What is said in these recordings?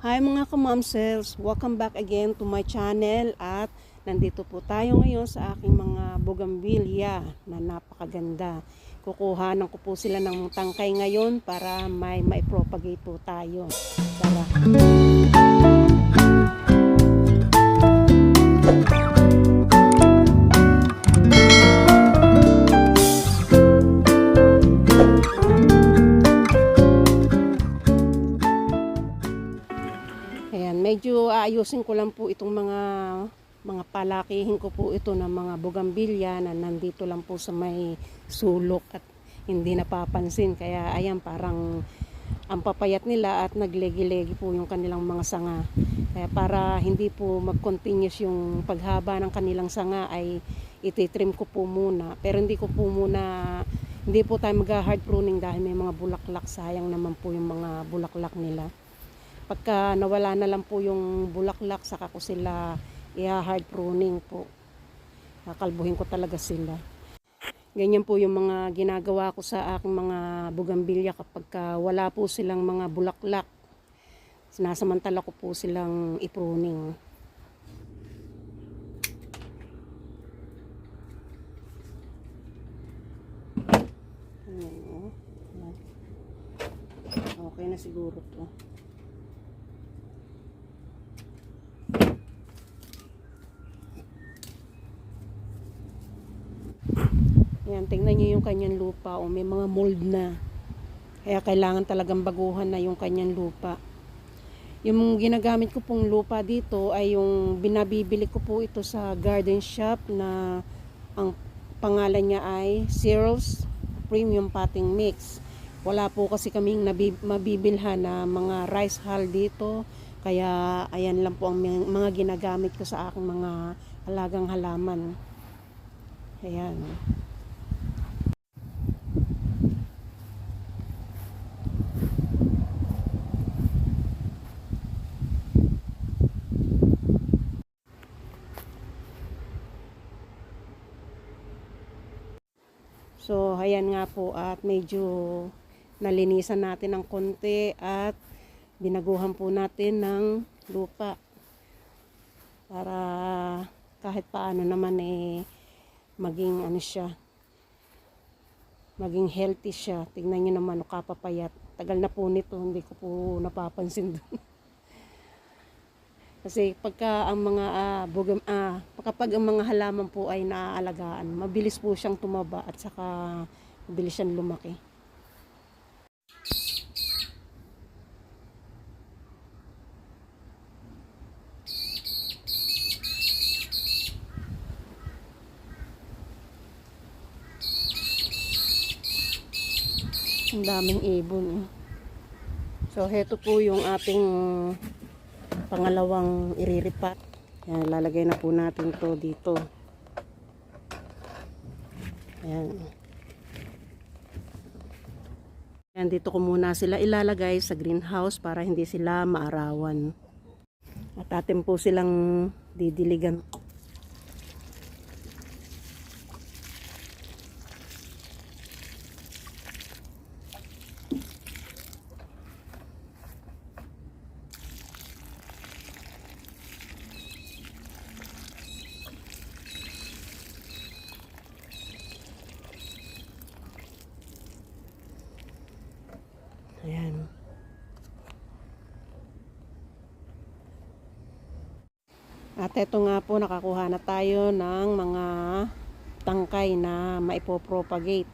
Hi mga kamamsels, welcome back again to my channel at nandito po tayo ngayon sa aking mga bougainvillea na napakaganda. Kukuhanan ko po sila ng tangkay ngayon para may maipropagate po tayo. Tara. Aayusin ko lang po itong mga mga palakihin ko po ito ng mga bugambilya na nandito lang po sa may sulok at hindi napapansin. Kaya ayan, parang ang papayat nila at naglegi-legi po yung kanilang mga sanga. Kaya para hindi po mag-continuous yung paghaba ng kanilang sanga ay ititrim ko po muna. Pero hindi ko po muna, hindi po tayo mag-hard pruning dahil may mga bulaklak. Sayang naman po yung mga bulaklak nila pagka nawala na lang po yung bulaklak saka ko sila i-hard pruning po. Kakalbuhin ko talaga sila. Ganyan po yung mga ginagawa ko sa aking mga bugambilya kapag ka wala po silang mga bulaklak. Sinasamantala ko po silang i-pruning. Oh. Okay na siguro to Ayan, tingnan nyo yung kanyang lupa. O, may mga mold na. Kaya kailangan talagang baguhan na yung kanyang lupa. Yung ginagamit ko pong lupa dito ay yung binabibili ko po ito sa garden shop na ang pangalan niya ay Cyril's Premium Potting Mix. Wala po kasi kaming mabibilhan na mga rice hull dito. Kaya ayan lang po ang mga ginagamit ko sa aking mga alagang halaman. Ayan. So, ayan nga po at medyo nalinisan natin ng konti at binaguhan po natin ng lupa para kahit paano naman eh maging ano siya maging healthy siya. Tingnan niyo naman kapapayat. Tagal na po nito, hindi ko po napapansin doon. Kasi pagka ang mga ah, bugam, ah, kapag ang mga halaman po ay naaalagaan, mabilis po siyang tumaba at saka mabilis siyang lumaki. Ang daming ibon. eh. So, heto po yung ating pangalawang iriripat. Yan, lalagay na po natin to dito. Ayan. Yan, dito ko muna sila ilalagay sa greenhouse para hindi sila maarawan. At atin po silang didiligan. Ayan. At ito nga po, nakakuha na tayo ng mga tangkay na maipopropagate.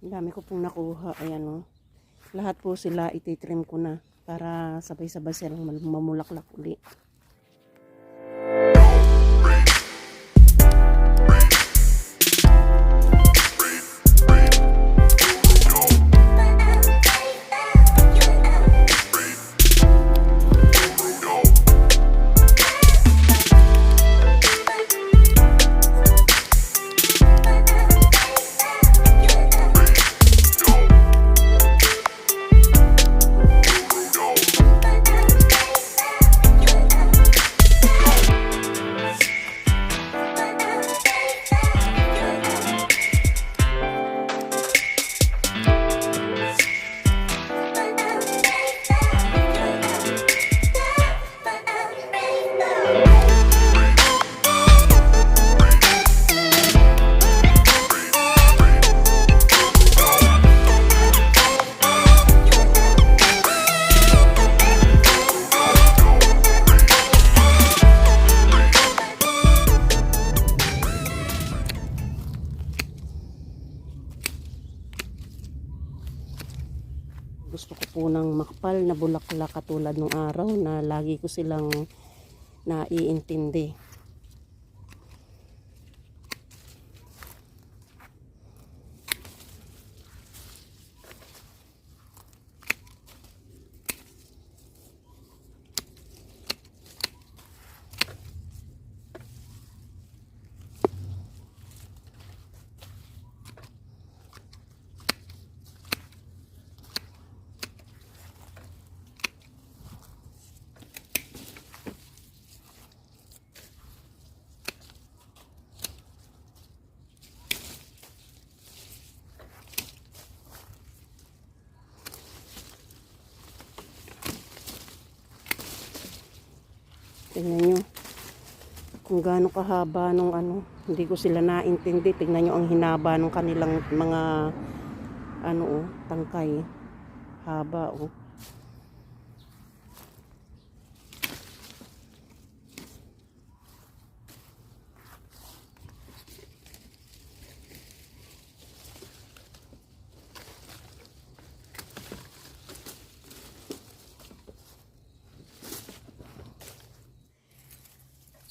Dami ko pong nakuha. Ayan o. Lahat po sila ititrim ko na para sabay-sabay silang mamulaklak uli. Makapal na bulaklak katulad ng araw na lagi ko silang naiintindi. Tingnan nyo. Kung gaano kahaba nung ano. Hindi ko sila naintindi. Tingnan nyo ang hinaba ng kanilang mga ano oh, tangkay. Haba oh.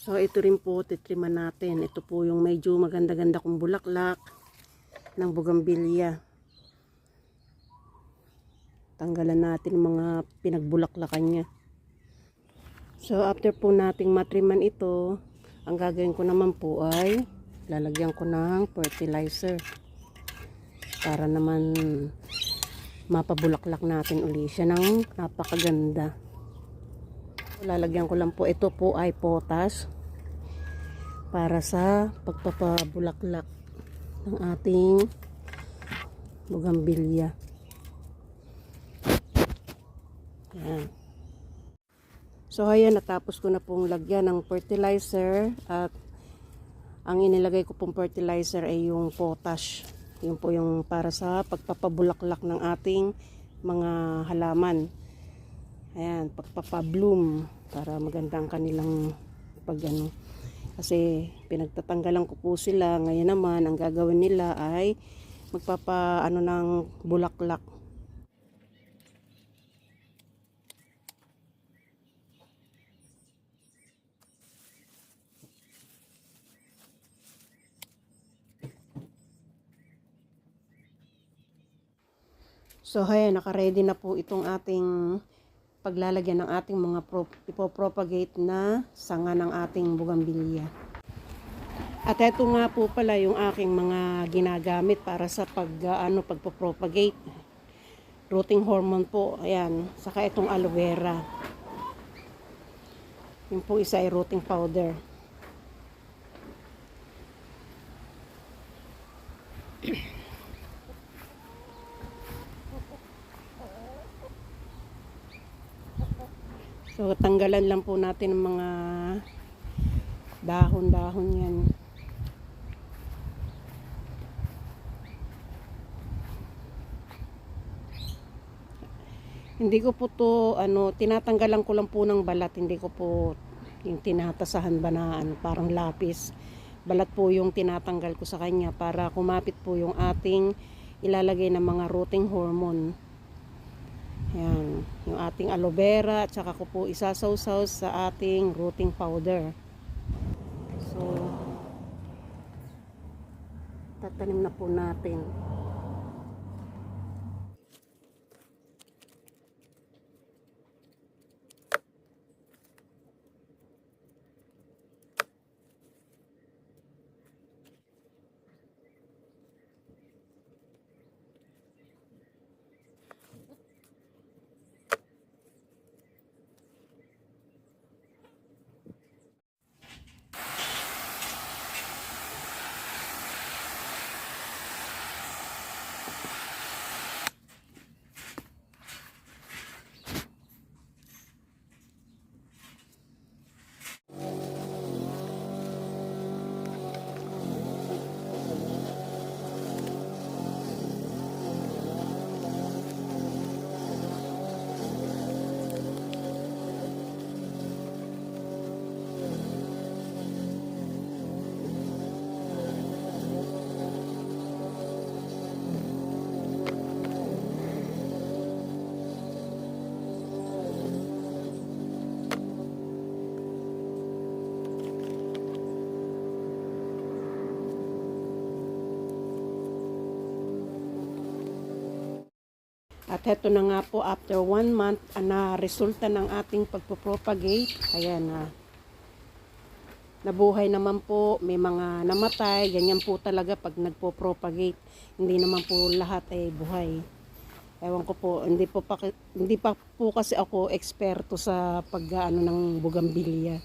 So ito rin po titriman natin. Ito po yung medyo maganda-ganda kong bulaklak ng bugambilya. Tanggalan natin mga pinagbulaklakan niya. So after po nating matriman ito, ang gagawin ko naman po ay lalagyan ko ng fertilizer para naman mapabulaklak natin uli siya ng napakaganda. Lalagyan ko lang po ito po ay potas para sa pagpapabulaklak ng ating bugambilya. Yan. So ayan, natapos ko na pong lagyan ng fertilizer at ang inilagay ko pong fertilizer ay yung potash. Yun po yung para sa pagpapabulaklak ng ating mga halaman. Ayan, pagpapabloom para maganda ang kanilang pag ano. Kasi pinagtatanggalan ko po sila. Ngayon naman, ang gagawin nila ay magpapa ano ng bulaklak. So, ayan, naka-ready na po itong ating paglalagyan ng ating mga pro, ipopropagate na sanga ng ating bugambilya. At ito nga po pala yung aking mga ginagamit para sa pag uh, ano pagpo-propagate. Rooting hormone po, ayan, saka itong aloe vera. Yung po isa ay rooting powder. So, tanggalan lang po natin ng mga dahon-dahon yan. Hindi ko po to, ano, tinatanggalan ko lang po ng balat. Hindi ko po yung tinatasahan ba na ano, parang lapis. Balat po yung tinatanggal ko sa kanya para kumapit po yung ating ilalagay ng mga rooting hormone. Yan, yung ating aloe vera at saka ko po isasawsaw sa ating rooting powder. So, tatanim na po natin. At heto na nga po, after one month, ah, na resulta ng ating pagpropagate. Ayan na. nabuhay naman po, may mga namatay, ganyan po talaga pag nagpo-propagate. Hindi naman po lahat ay buhay. Ewan ko po, hindi po pa, hindi pa po kasi ako eksperto sa pag-ano ng bugambilya.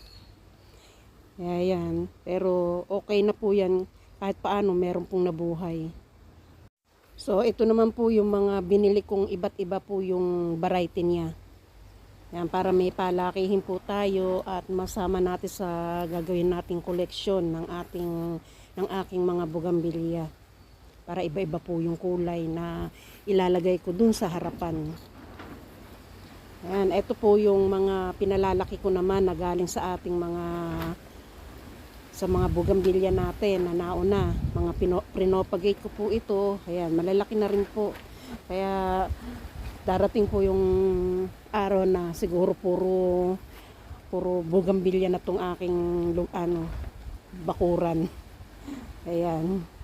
Kaya yan. Pero okay na po yan kahit paano meron pong nabuhay. So ito naman po yung mga binili kong iba't iba po yung variety niya. Yan, para may palakihin po tayo at masama natin sa gagawin nating koleksyon ng ating ng aking mga bugambilya. Para iba-iba po yung kulay na ilalagay ko dun sa harapan. Yan, ito po yung mga pinalalaki ko naman na galing sa ating mga sa mga bugambilya natin na nauna. Mga pino, pinopagate ko po ito. Ayan, malalaki na rin po. Kaya darating po yung araw na siguro puro puro bugambilya na tong aking ano bakuran. Ayan.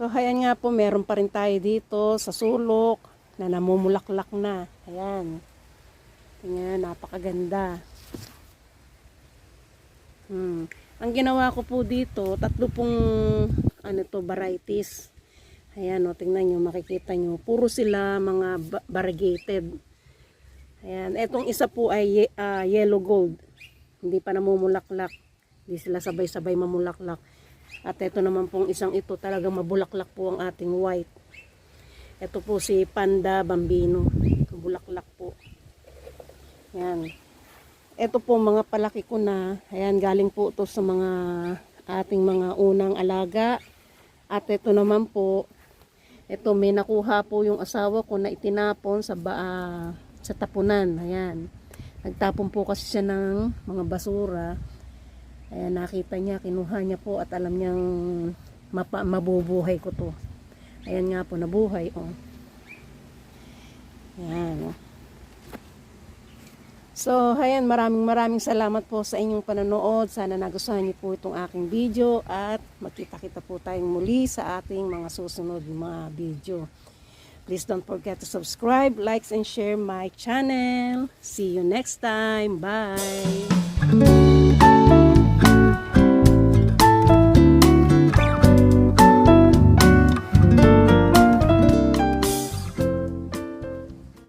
So, ayan nga po, meron pa rin tayo dito sa sulok na namumulaklak na. Ayan. Tingnan, napakaganda. Hmm. Ang ginawa ko po dito, tatlo pong ano to, varieties. Ayan o, tingnan nyo, makikita nyo. Puro sila mga variegated. Ayan, etong isa po ay ah, yellow gold. Hindi pa namumulaklak. Hindi sila sabay-sabay mamulaklak. At ito naman pong isang ito, talagang mabulaklak po ang ating white. Ito po si Panda Bambino. Bulaklak po. Yan. Ito po mga palaki ko na. Ayan, galing po ito sa mga ating mga unang alaga. At ito naman po, ito may nakuha po yung asawa ko na itinapon sa ba, ah, sa tapunan. Ayan. Nagtapon po kasi siya ng mga basura. Ayan, nakita niya, kinuha niya po at alam niyang mapa, mabubuhay ko to. Ayan nga po, nabuhay. Oh. Ayan. Oh. So, ayan, maraming maraming salamat po sa inyong panonood. Sana nagustuhan niyo po itong aking video at magkita-kita po tayong muli sa ating mga susunod mga video. Please don't forget to subscribe, likes, and share my channel. See you next time. Bye!